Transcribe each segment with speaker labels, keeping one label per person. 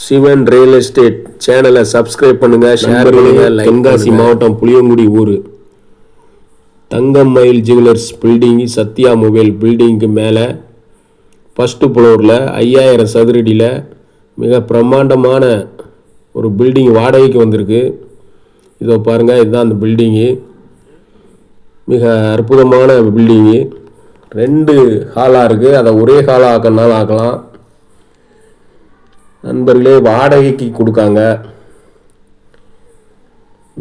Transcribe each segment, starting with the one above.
Speaker 1: Sivan real estate சேனலை subscribe பண்ணுங்க share பண்ணுங்க தென்காசி மாவட்டம் புளியங்குடி ஊர். Thangamayil jewellers building Sathya mobile பில்டிங்க்கு மேலே ஃபஸ்ட்டு ஃப்ளோரில் ஐயாயிரம் சதுரடியில் மிக பிரம்மாண்டமான ஒரு பில்டிங் வாடகைக்கு வந்திருக்கு. இதோ பாருங்கள் இதுதான் அந்த பில்டிங்கு மிக அற்புதமான பில்டிங்கு ரெண்டு ஹாலாக இருக்குது அதை ஒரே ஹாலாக ஆக்கனாலும் ஆக்கலாம். நண்பர்களே வாடகைக்கு கொடுக்காங்க.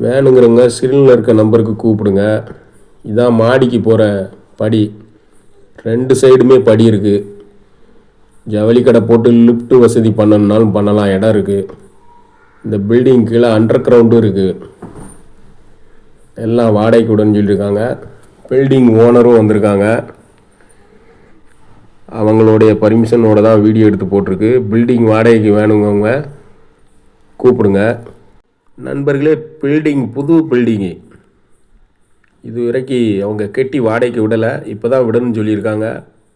Speaker 1: வேணுங்கிறவங்க ஸ்க்ரீனில் இருக்க நம்பருக்கு கூப்பிடுங்க. இதான் மாடிக்கு போகிற படி. ரெண்டு சைடுமே படி இருக்குது ஜவுளி கடை போட்டு லிஃப்ட் வசதி பண்ணணுன்னாலும் பண்ணலாம். இடம் இருக்குது இந்த பில்டிங் கீழே அண்டர் கிரவுண்டும் இருக்குது எல்லாம் வாடகைக்கு விடன்னு சொல்லியிருக்காங்க. பில்டிங் ஓனரும் வந்திருக்காங்க. அவங்களுடைய பர்மிஷனோட தான் வீடியோ எடுத்து போட்டிருக்கு. பில்டிங் வாடகைக்கு வேணுங்கவங்க கூப்பிடுங்க. நண்பர்களே பில்டிங் புது பில்டிங்கு இது வரைக்கும் அவங்க கெட்டி வாடகைக்கு விடலை. இப்போ தான் விடணும்னு சொல்லியிருக்காங்க.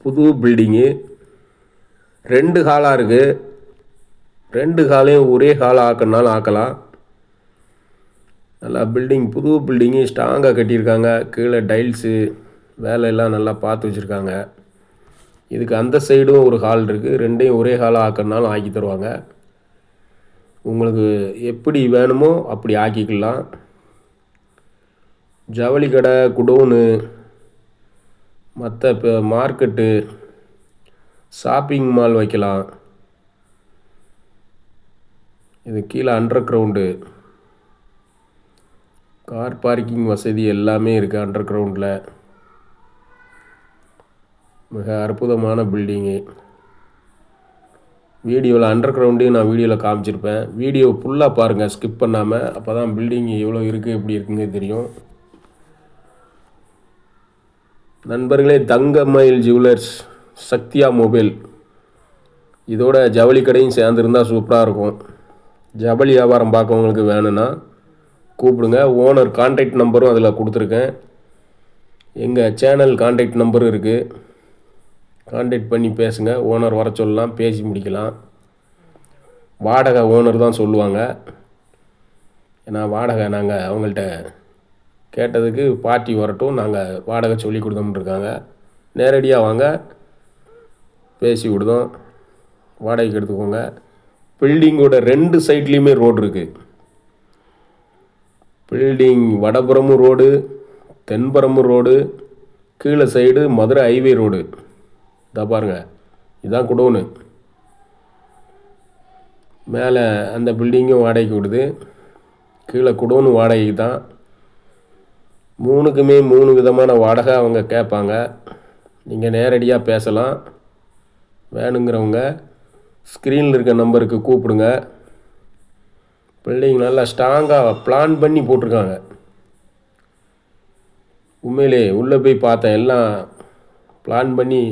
Speaker 1: புது பில்டிங்கு ரெண்டு ஹாலாக இருக்குது ரெண்டு ஹாலையும் ஒரே ஹால் ஆக்கணுனாலும் ஆக்கலாம். நல்லா பில்டிங் புது பில்டிங்கு ஸ்ட்ராங்காக கட்டியிருக்காங்க. கீழே டைல்ஸு வேலையெல்லாம் நல்லா பார்த்து வச்சுருக்காங்க. இதுக்கு அந்த சைடும் ஒரு ஹால் இருக்குது ரெண்டையும் ஒரே ஹாலாக ஆக்கணுனாலும் ஆக்கி தருவாங்க. உங்களுக்கு எப்படி வேணுமோ அப்படி ஆக்கிக்கலாம். ஜவுளி கடை குடோனு மற்ற இப்போ மார்க்கெட்டு ஷாப்பிங் மால் வைக்கலாம். இது கீழே அண்டர் கிரவுண்டு கார் பார்க்கிங் வசதி எல்லாமே இருக்குது அண்டர் கிரவுண்டில் மிக அற்புதமான பில்டிங்கு வீடியோவில் அண்டர் கிரவுண்டையும் நான் வீடியோவில் காமிச்சிருப்பேன். வீடியோ ஃபுல்லாக பாருங்கள் ஸ்கிப் பண்ணாமல் அப்போ தான் பில்டிங் எவ்வளோ இருக்குது எப்படி இருக்குங்க தெரியும். நண்பர்களே தங்கமயில் ஜுவல்லர்ஸ் சக்தியா மொபைல் இதோட ஜவுளி கடையும் சேர்ந்துருந்தால் சூப்பராக இருக்கும். ஜவுளி வியாபாரம் பார்க்கவங்களுக்கு வேணும்னா கூப்பிடுங்க. ஓனர் கான்டாக்ட் நம்பரும் அதில் கொடுத்துருக்கேன். எங்கள் சேனல் கான்டாக்ட் நம்பரும் இருக்குது கான்டாக்ட் பண்ணி பேசுங்க. ஓனர் வர சொல்லலாம் பேசி முடிக்கலாம். வாடகை ஓனர் தான் சொல்லுவாங்க. ஏன்னா வாடகை நாங்கள் அவங்கள்ட்ட கேட்டதுக்கு பார்ட்டி வரட்டும் நாங்கள் வாடகை சொல்லி கொடுக்கணுன்ருக்காங்க நேரடியாக வாங்க பேசி விடுதோம் வாடகைக்கு எடுத்துக்கோங்க. பில்டிங்கோட ரெண்டு சைட்லேயுமே ரோடு இருக்குது பில்டிங் வடபுறமும் ரோடு தென்புறமும் ரோடு கீழே சைடு மதுரை ஹைவே ரோடு இதை பாருங்கள் இதுதான் குடோனு. மேலே அந்த பில்டிங்கும் வாடகைக்கு விடுது. கீழே குடோனு வாடகைக்கு தான். மூணுக்குமே மூணு விதமான வாடகை அவங்க கேட்பாங்க. நீங்கள் நேரடியாக பேசலாம். வேணுங்கிறவங்க ஸ்க்ரீனில் இருக்க நம்பருக்கு கூப்பிடுங்க. பில்டிங் நல்லா ஸ்ட்ராங்காக பிளான் பண்ணி போட்டிருக்காங்க. உண்மையிலே உள்ளே போய் பார்த்தேன் எல்லாம் பிளான் பண்ணி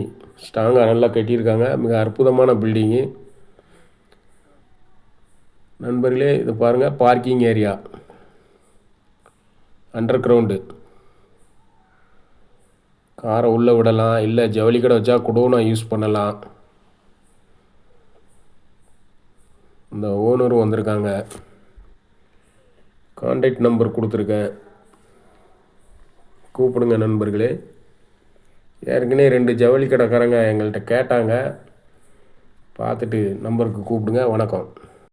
Speaker 1: ஸ்ட்ராங்காக நல்லா கட்டியிருக்காங்க. மிக அற்புதமான பில்டிங்கு. நண்பர்களே இது பாருங்கள் பார்க்கிங் ஏரியா. அண்டர் கிரவுண்டு காரை உள்ளே விடலாம். இல்லை ஜவுளி கடை வச்சா குடோனா யூஸ் பண்ணலாம். இந்த ஓனரும் வந்திருக்காங்க. கான்டாக்ட் நம்பர் கொடுத்துருக்கேன். கூப்பிடுங்க நண்பர்களே. ஏற்கனவே ரெண்டு ஜவுளி கடைக்காரங்க எங்கள்கிட்ட கேட்டாங்க. பார்த்துட்டு நம்பருக்கு கூப்பிடுங்க. வணக்கம்.